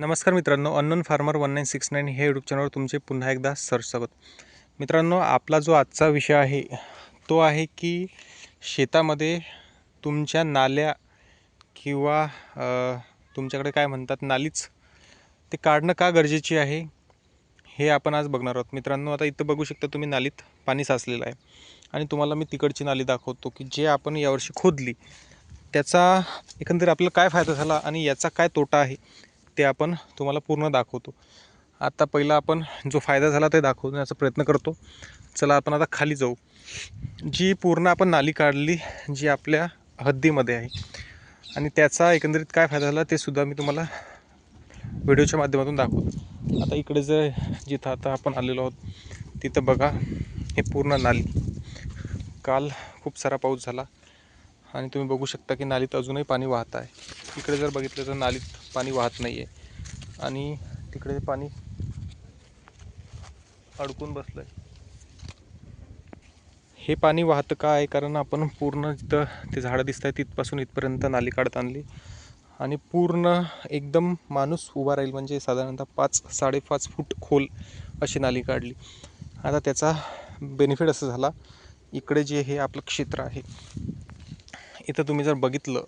नमस्कार मित्रांनो unknown farmer one nine six nine हे यूट्यूब चॅनलवर तुमचे पुन्हा एकदा सरस्वागत मित्रांनो आपला जो आजचा विषय आहे तो आहे की शेतामध्ये तुमच्या नाल्या किंवा तुमच्याकडे काय म्हणतात नालीच ते काढणं का गरजेची आहे हे आपण आज बघणार आहोत. मित्रांनो आता इथं बघू शकता तुम्ही नालीत पाणी साचलेलं आहे. आणि तुम्हाला मी तिकडची नाली दाखवतो की जे आपण यावर्षी खोदली त्याचा एकंदरीत आपल्याला काय फायदा झाला आणि याचा काय तोटा आहे ते आपण तुम्हाला पूर्ण दाखवतो. आता पहिला आपण जो फायदा झाला ते दाखवण्याचा प्रयत्न करतो. चला आपण आता खाली जाऊ. जी पूर्ण आपण नाली काढली जी आपल्या हद्दीमध्ये आहे आणि त्याचा एकंदरीत काय फायदा झाला ते सुद्धा मी तुम्हाला व्हिडिओच्या माध्यमातून दाखवतो. आता इकडे जर जिथं आता आपण आलेलो आहोत तिथं बघा हे पूर्ण नाली. काल खूप सारा पाऊस झाला आणि तुम्ही बघू शकता की नालीत अजूनही पाणी वाहत आहे. इकडे जर बघितलं तर नालीत पाणी वाहत नाही आहे आणि तिकडे पाणी अडकून बसलं आहे हे पाणी वाहतं का आहे? कारण आपण पूर्ण जिथं ते झाडं दिसत आहे तिथपासून इथपर्यंत नाली काढत आणली. आणि पूर्ण एकदम माणूस उभा राहील म्हणजे साधारणतः पाच साडेपाच फूट खोल अशी नाली काढली. आता त्याचा बेनिफिट असं झाला. इकडे जे हे आपलं क्षेत्र आहे इथं तुम्ही जर बघितलं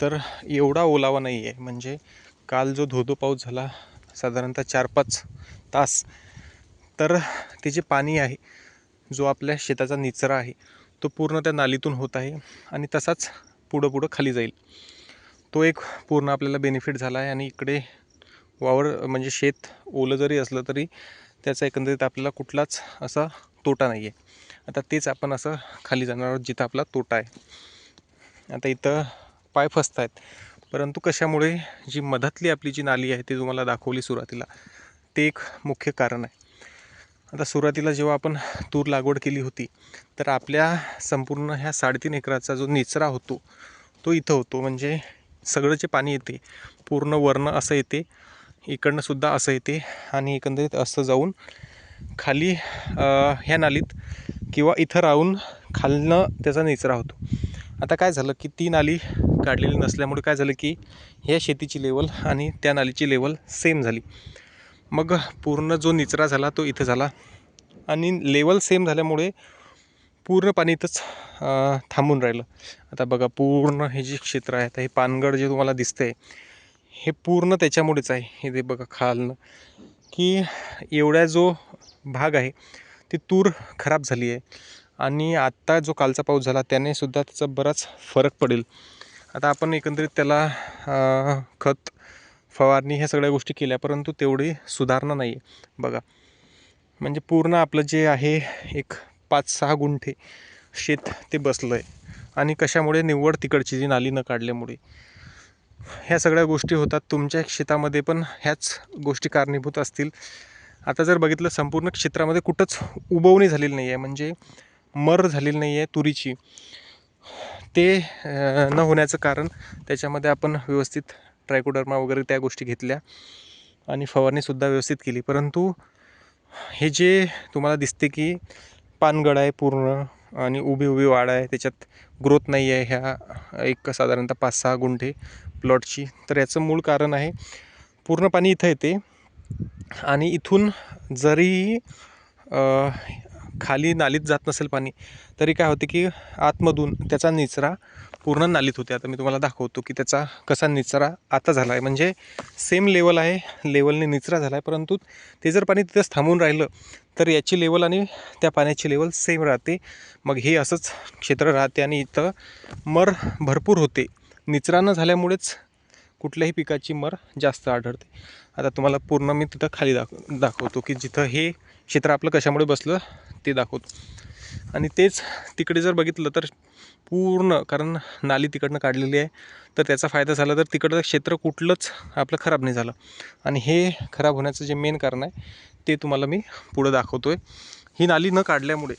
तर एवढा ओलावा नाही आहे म्हणजे काल जो धोधो पाऊस झाला साधारणतः चार पाच तास तर ते जे पाणी आहे जो आपल्या शेताचा निचरा आहे तो पूर्ण त्या नालीतून होत आहे आणि तसाच पुढं पुढं खाली जाईल. तो एक पूर्ण आपल्याला बेनिफिट झाला आहे आणि इकडे वावर म्हणजे शेत ओलं जरी असलं तरी त्याचा एकंदरीत आपल्याला कुठलाच असा तोटा नाही आहे आता तेच आपण असं खाली जाणार आहोत जिथं आपला तोटा आहे. आता इथं पाय फसत आहेत परंतु कशामुळे जी मधातली आपली जी नाली आहे ती तुम्हाला दाखवली सुरुवातीला ते एक मुख्य कारण आहे. आता सुरुवातीला जेव्हा आपण तूर लागवड केली होती तर आपल्या संपूर्ण ह्या साडेतीन एकराचा जो निचरा होतो तो इथं होतो. म्हणजे सगळं जे पाणी येते पूर्ण वर्ण असं येते इकडनंसुद्धा असं येते आणि एकंदरीत असं जाऊन खाली ह्या नालीत किंवा इथं राहून खालनं त्याचा निचरा होतो. आता काय झालं की ती नाली काढलेली नसल्यामुळे काय झालं की ह्या शेतीची लेवल आणि त्या नालीची लेवल सेम झाली. मग पूर्ण जो निचरा झाला तो इथं झाला. आणि लेवल सेम झाल्यामुळे पूर्ण पाणी इथंच थांबून राहिलं. आता बघा पूर्ण हे जे क्षेत्र आहे आता हे पानगड जे तुम्हाला दिसतंय हे पूर्ण त्याच्यामुळेच आहे. हे ते बघा खालनं की एवढा जो भाग आहे ती तूर खराब झाली आहे. आणि आत्ता जो कालचा पाऊस झाला त्याने सुद्धा त्याचा बराच फरक पडेल. आता आपण एकंदरीत त्याला खत फवारणी ह्या सगळ्या गोष्टी केल्या परंतु तेवढी सुधारणा नाही आहे बघा म्हणजे पूर्ण आपलं जे आहे एक पाच सहा गुंठे शेत ते बसलं आहे आणि कशामुळे? निव्वळ तिकडची जी नाली न काढल्यामुळे. ह्या सगळ्या गोष्टी होतात. तुमच्या शेतामध्ये पण ह्याच गोष्टी कारणीभूत असतील. आता जर बघितलं संपूर्ण क्षेत्रामध्ये कुठंच उबवणी झालेली नाही आहे म्हणजे मर झालेली नाही आहे तुरीची. ते न होण्याचं कारण त्याच्यामध्ये आपण व्यवस्थित ट्रायकोडर्मा वगैरे त्या गोष्टी घेतल्या आणि फवारणीसुद्धा व्यवस्थित केली. परंतु हे जे तुम्हाला दिसते की पानगड आहे पूर्ण आणि उभी उभी वाढ आहे त्याच्यात ग्रोथ नाही आहे ह्या एक साधारणतः पाच सहा गुंठे प्लॉटची तर याचं मूळ कारण आहे पूर्ण पाणी इथं येते आणि इथून जरी खाली नालीत जात नसेल पाणी तरी काय होते की आतमधून त्याचा निचरा पूर्ण नालीत होते. आता मी तुम्हाला दाखवतो की त्याचा कसा निचरा आता झाला म्हणजे आहे म्हणजे सेम लेवल आहे लेवलने निचरा झाला आहे परंतु ते जर पाणी तिथंच थांबून राहिलं तर याची लेवल आणि त्या पाण्याची लेवल सेम राहते. मग हे असंच क्षेत्र राहते आणि इथं मर भरपूर होते. निचरा न झाल्यामुळेच कुठल्याही पिकाची मर जास्त आढळते. आता तुम्हाला पूर्ण मी तिथं खाली दाख दाखवतो की जिथं हे क्षेत्र आपलं कशामुळे बसलं ते दाखवतो. आणि तेच तिकडे जर बघितलं तर पूर्ण कारण नाली तिकडनं काढलेली आहे तर त्याचा फायदा झाला तर तिकडचं क्षेत्र कुठलंच आपलं खराब नाही झालं. आणि हे खराब होण्याचं जे मेन कारण आहे ते तुम्हाला मी पुढं दाखवतो आहे ही नाली न काढल्यामुळे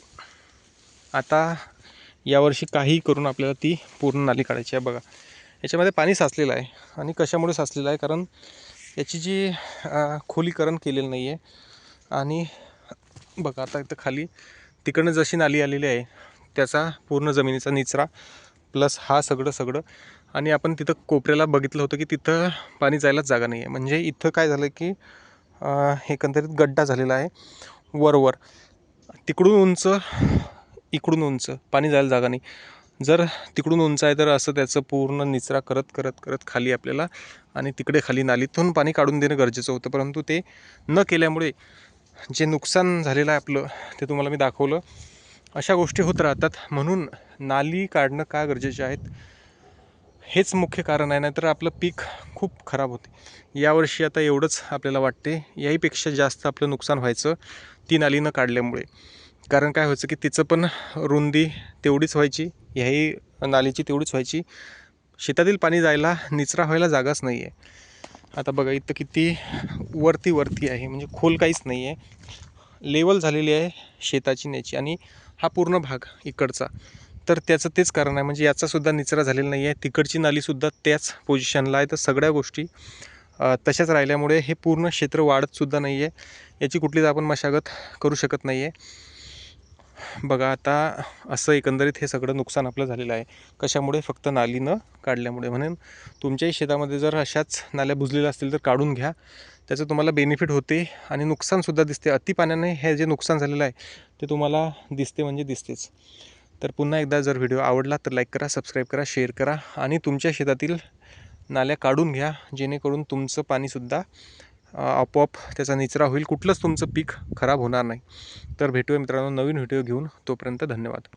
आता यावर्षी काही करून आपल्याला ती पूर्ण नाली काढायची आहे. बघा याच्यामध्ये पाणी साचलेलं आहे आणि कशामुळे साचलेलं आहे? कारण याची जी खोलीकरण केलेलं नाही आहे आणि बघा आता इथं खाली तिकडनं जशी नाली आलेली आहे त्याचा पूर्ण जमिनीचा निचरा प्लस हा सगळं सगळं. आणि आपण तिथं कोपऱ्याला बघितलं होतं की तिथं पाणी जायलाच जागा नाही आहे म्हणजे इथं काय झालं की एकंदरीत गड्डा झालेला आहे. वरवर तिकडून उंच इकडून उंच पाणी जायला जागा नाही. जर तिकडून उंच आहे तर असं त्याचं पूर्ण निचरा करत करत करत खाली आपल्याला आणि तिकडे खाली नालीतून पाणी काढून देणं गरजेचं होतं. परंतु ते न केल्यामुळे जे नुकसान झालेलं आहे आपलं ते तुम्हाला मी दाखवलं. अशा गोष्टी होत राहतात. म्हणून नाली काढणं का गरजेचे आहेत? हेच मुख्य कारण आहे नाहीतर आपलं पीक खूप खराब होते. यावर्षी आता एवढंच आपल्याला वाटते. याहीपेक्षा जास्त आपलं नुकसान व्हायचं ती नाली न काढल्यामुळे. कारण काय व्हायचं की तिचं पण रुंदी तेवढीच व्हायची ह्याही नालीची तेवढीच व्हायची. शेतातील पाणी जायला निचरा व्हायला जागाच नाही आहे आता बघा इथं किती वरती वरती आहे. म्हणजे खोल काहीच नाही आहे लेवल झालेली आहे शेताची न्याची आणि हा पूर्ण भाग इकडचा. तर त्याचं तेच कारण आहे. म्हणजे याचासुद्धा निचरा झालेला नाही आहे तिकडची नालीसुद्धा त्याच पोझिशनला आहे. तर सगळ्या गोष्टी तशाच राहिल्यामुळे हे पूर्ण क्षेत्र वाढतसुद्धा नाही आहे याची कुठलीच आपण मशागत करू शकत नाही आहे बघा आता असं एकंदरीत हे सगळं नुकसान आपलं झालेलं आहे. कशामुळे? फक्त नाली न काढल्यामुळे. म्हणून तुमच्याही शेतामध्ये जर अशाच नाल्या बुजलेल्या असतील तर काढून घ्या. त्याचं तुम्हाला बेनिफिट होते आणि नुकसानसुद्धा दिसते. अति पाण्याने हे जे नुकसान झालेलं आहे ते तुम्हाला दिसते म्हणजे दिसतेच. तर पुन्हा एकदा जर व्हिडिओ आवडला तर लाईक करा सबस्क्राईब करा शेअर करा आणि तुमच्या शेतातील नाल्या काढून घ्या जेणेकरून तुमचं पाणीसुद्धा आपोआप त्याचा निचरा होईल. कुठलंच तुमचं पीक खराब होणार नाही. तर भेटूया मित्रांनो नवीन व्हिडिओ घेऊन. तोपर्यंत धन्यवाद.